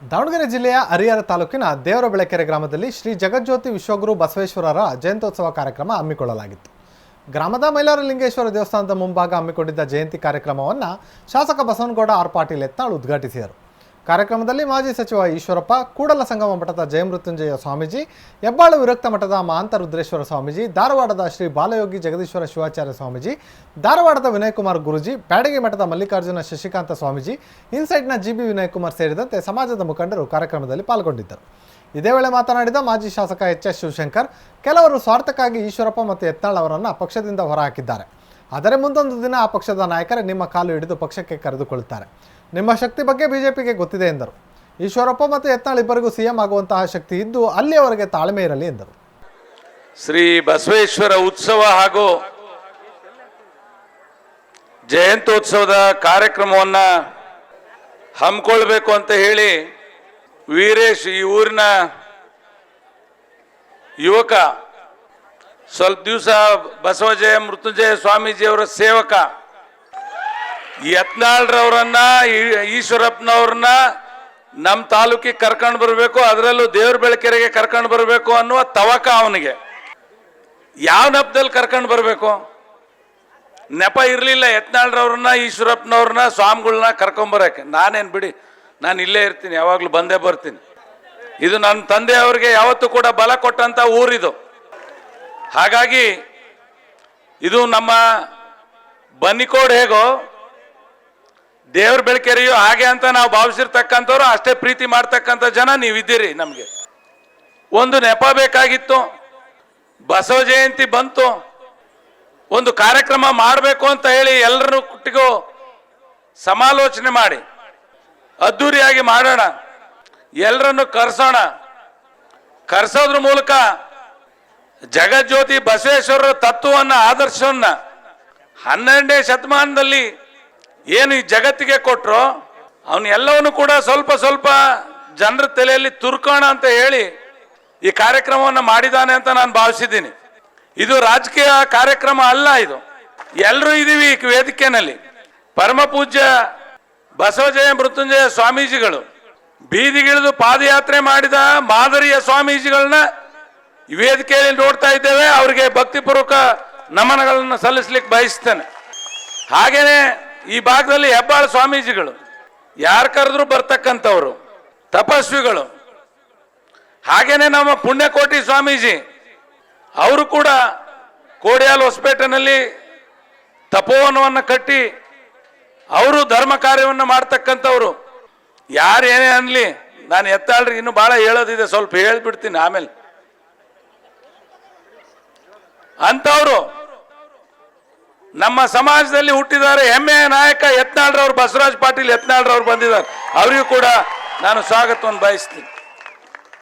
ದಾವಣಗೆರೆ ಜಿಲ್ಲೆಯ ಹರಿಹರ ತಾಲೂಕಿನ ದೇವರ ಬೆಳಕೆರೆ ಗ್ರಾಮದಲ್ಲಿ ಶ್ರೀ ಜಗಜ್ಯೋತಿ ವಿಶ್ವಗುರು ಬಸವೇಶ್ವರರ ಜಯಂತೋತ್ಸವ ಕಾರ್ಯಕ್ರಮ ಹಮ್ಮಿಕೊಳ್ಳಲಾಗಿತ್ತು. ಗ್ರಾಮದ ಮೈಲಾರಲಿಂಗೇಶ್ವರ ದೇವಸ್ಥಾನದ ಮುಂಭಾಗ ಹಮ್ಮಿಕೊಂಡಿದ್ದ ಜಯಂತಿ ಕಾರ್ಯಕ್ರಮವನ್ನು ಶಾಸಕ ಬಸವನಗೌಡ ಆರ್ ಪಾಟೀಲ್ ಯತ್ನಾಳ್ ಉದ್ಘಾಟಿಸಿದರು. ಕಾರ್ಯಕ್ರಮದಲ್ಲಿ ಮಾಜಿ ಸಚಿವ ಈಶ್ವರಪ್ಪ, ಕೂಡಲ ಸಂಗಮ ಮಠದ ಜಯಮೃತ್ಯುಂಜಯ ಸ್ವಾಮೀಜಿ, ಹೆಬ್ಬಾಳು ವಿರಕ್ತ ಮಠದ ಮಹಾಂತ ರುದ್ರೇಶ್ವರ ಸ್ವಾಮೀಜಿ, ಧಾರವಾಡದ ಶ್ರೀ ಬಾಲಯೋಗಿ ಜಗದೀಶ್ವರ ಶಿವಾಚಾರ್ಯ ಸ್ವಾಮೀಜಿ, ಧಾರವಾಡದ ವಿನಯಕುಮಾರ್ ಗುರುಜಿ, ಬ್ಯಾಡಗಿ ಮಠದ ಮಲ್ಲಿಕಾರ್ಜುನ ಶಶಿಕಾಂತ ಸ್ವಾಮೀಜಿ, ಇನ್ಸೈಡ್ನ ಜಿ ಬಿ ವಿನಯಕುಮಾರ್ ಸೇರಿದಂತೆ ಸಮಾಜದ ಮುಖಂಡರು ಕಾರ್ಯಕ್ರಮದಲ್ಲಿ ಪಾಲ್ಗೊಂಡಿದ್ದರು. ಇದೇ ವೇಳೆ ಮಾತನಾಡಿದ ಮಾಜಿ ಶಾಸಕ ಎಚ್ ಎಸ್ ಶಿವಶಂಕರ್, ಕೆಲವರು ಸ್ವಾರ್ಥಕ್ಕಾಗಿ ಈಶ್ವರಪ್ಪ ಮತ್ತು ಯತ್ನಾಳ್ ಅವರನ್ನು ಪಕ್ಷದಿಂದ ಹೊರಹಾಕಿದ್ದಾರೆ. ಆದರೆ ಮುಂದೊಂದು ದಿನ ಆ ಪಕ್ಷದ ನಾಯಕರೇ ನಿಮ್ಮ ಕಾಲು ಹಿಡಿದು ಪಕ್ಷಕ್ಕೆ ಕರೆದುಕೊಳ್ಳುತ್ತಾರೆ. ನಿಮ್ಮ ಶಕ್ತಿ ಬಗ್ಗೆ ಬಿಜೆಪಿಗೆ ಗೊತ್ತಿದೆ ಎಂದರು. ಈಶ್ವರಪ್ಪ ಮತ್ತು ಯತ್ನಾಳ್ ಇಬ್ಬರಿಗೂ ಸಿಎಂ ಆಗುವಂತಹ ಶಕ್ತಿ ಇದ್ದು ಅಲ್ಲಿಯವರೆಗೆ ತಾಳ್ಮೆ ಇರಲಿ ಎಂದರು. ಶ್ರೀ ಬಸವೇಶ್ವರ ಉತ್ಸವ ಹಾಗೂ ಜಯಂತ್ಯೋತ್ಸವದ ಕಾರ್ಯಕ್ರಮವನ್ನ ಹಮ್ಮಿಕೊಳ್ಬೇಕು ಅಂತ ಹೇಳಿ ವೀರೇಶ್ ಈ ಊರಿನ ಯುವಕ, ಸ್ವಲ್ಪ ದಿವಸ ಬಸವಜಯ ಮೃತ್ಯುಂಜಯ ಸ್ವಾಮೀಜಿಯವರ ಸೇವಕ ಯತ್ನಾಳ್ರವ್ರನ್ನ ಈಶ್ವರಪ್ಪನವ್ರನ್ನ ನಮ್ಮ ತಾಲೂಕಿಗೆ ಕರ್ಕೊಂಡು ಬರಬೇಕು, ಅದರಲ್ಲೂ ದೇವ್ರ ಬೆಳಕೆರೆಗೆ ಕರ್ಕೊಂಡು ಬರಬೇಕು ಅನ್ನುವ ತವಕ ಅವನಿಗೆ. ಯಾವ ನೆಪದಲ್ಲಿ ಕರ್ಕೊಂಡು ಬರಬೇಕು? ನೆಪ ಇರಲಿಲ್ಲ ಯತ್ನಾಳ್ರವ್ರನ್ನ, ಈಶ್ವರಪ್ಪನವ್ರನ್ನ ಸ್ವಾಮಿಗಳನ್ನ ಕರ್ಕೊಂಬರಕ್ಕೆ ನಾನೇನು ಬಿಡಿ, ನಾನು ಇಲ್ಲೇ ಇರ್ತೀನಿ, ಯಾವಾಗಲೂ ಬಂದೇ ಬರ್ತೀನಿ. ಇದು ನನ್ನ ತಂದೆ ಅವ್ರಿಗೆ ಯಾವತ್ತೂ ಕೂಡ ಬಲ ಕೊಟ್ಟಂತ ಊರಿದು. ಹಾಗಾಗಿ, ಇದು ನಮ್ಮ ಬನ್ನಿಕೋಡ್ ಹೇಗೋ ದೇವ್ರ ಬೆಳಕೆರೆಯೋ ಹಾಗೆ ಅಂತ ನಾವು ಭಾವಿಸಿರ್ತಕ್ಕಂಥವ್ರು, ಅಷ್ಟೇ ಪ್ರೀತಿ ಮಾಡ್ತಕ್ಕಂಥ ಜನ ನೀವಿದ್ದೀರಿ ನಮಗೆ. ಒಂದು ನೆಪ ಬೇಕಾಗಿತ್ತು, ಬಸವ ಜಯಂತಿ ಬಂತು, ಒಂದು ಕಾರ್ಯಕ್ರಮ ಮಾಡಬೇಕು ಅಂತ ಹೇಳಿ ಎಲ್ಲರೂ ಕುಟ್ಟಿಗೂ ಸಮಾಲೋಚನೆ ಮಾಡಿ. ಅದ್ದೂರಿಯಾಗಿ ಮಾಡೋಣ ಎಲ್ಲರನ್ನು ಕರೆಸೋಣ. ಕರೆಸೋದ್ರ ಮೂಲಕ ಜಗಜ್ಯೋತಿ ಬಸವೇಶ್ವರರ ತತ್ವವನ್ನು, ಆದರ್ಶವನ್ನು ಹನ್ನೆರಡನೇ ಶತಮಾನದಲ್ಲಿ ಏನು ಈ ಜಗತ್ತಿಗೆ ಕೊಟ್ರು, ಅವನ್ ಎಲ್ಲವನ್ನು ಕೂಡ ಸ್ವಲ್ಪ ಸ್ವಲ್ಪ ಜನರ ತಲೆಯಲ್ಲಿ ತುರ್ಕೋಣ ಅಂತ ಹೇಳಿ ಈ ಕಾರ್ಯಕ್ರಮವನ್ನು ಮಾಡಿದಾನೆ ಅಂತ ನಾನು ಭಾವಿಸಿದ್ದೀನಿ. ಇದು ರಾಜಕೀಯ ಕಾರ್ಯಕ್ರಮ ಅಲ್ಲ ಇದು. ಎಲ್ಲರೂ ಇದೀವಿ ಈ ವೇದಿಕೆನಲ್ಲಿ. ಪರಮ ಪೂಜ್ಯ ಬಸವಜಯ ಮೃತ್ಯುಂಜಯ ಸ್ವಾಮೀಜಿಗಳು ಬೀದಿಗಿಳಿದು ಪಾದಯಾತ್ರೆ ಮಾಡಿದ ಮಾದರಿಯ ಸ್ವಾಮೀಜಿಗಳನ್ನ ವೇದಿಕೆಯಲ್ಲಿ ನೋಡ್ತಾ ಇದ್ದೇವೆ. ಅವರಿಗೆ ಭಕ್ತಿಪೂರ್ವಕ ನಮನಗಳನ್ನು ಸಲ್ಲಿಸ್ಲಿಕ್ಕೆ ಬಯಸ್ತೇನೆ. ಹಾಗೇನೆ ಈ ಭಾಗದಲ್ಲಿ ಹೆಬ್ಬಾಳ ಸ್ವಾಮೀಜಿಗಳು, ಯಾರು ಕರೆದ್ರು ಬರ್ತಕ್ಕಂಥವ್ರು, ತಪಸ್ವಿಗಳು. ಹಾಗೇನೆ ನಮ್ಮ ಪುಣ್ಯಕೋಟಿ ಸ್ವಾಮೀಜಿ, ಅವರು ಕೂಡ ಕೋಡಿಯಾಲ್ ಹೊಸಪೇಟೆನಲ್ಲಿ ತಪೋವನವನ್ನು ಕಟ್ಟಿ, ಅವರು ಧರ್ಮ ಕಾರ್ಯವನ್ನು ಮಾಡ್ತಕ್ಕಂಥವ್ರು. ಯಾರು ಏನೇ ಅನ್ಲಿ, ನಾನು ಎತ್ತಾಳ್ರಿ, ಇನ್ನು ಬಹಳ ಹೇಳೋದಿದೆ, ಸ್ವಲ್ಪ ಹೇಳ್ಬಿಡ್ತೀನಿ ಆಮೇಲೆ. ಅಂಥವ್ರು ನಮ್ಮ ಸಮಾಜದಲ್ಲಿ ಹುಟ್ಟಿದ್ದಾರೆ ಹೆಮ್ಮೆಯ ನಾಯಕ ಯತ್ನಾಳ್ರವ್ರು, ಬಸವರಾಜ್ ಪಾಟೀಲ್ ಯತ್ನಾಳ್ರವ್ರು ಬಂದಿದ್ದಾರೆ. ಅವರಿಗೂ ಕೂಡ ನಾನು ಸ್ವಾಗತವನ್ನು ಬಯಸ್ತೀನಿ.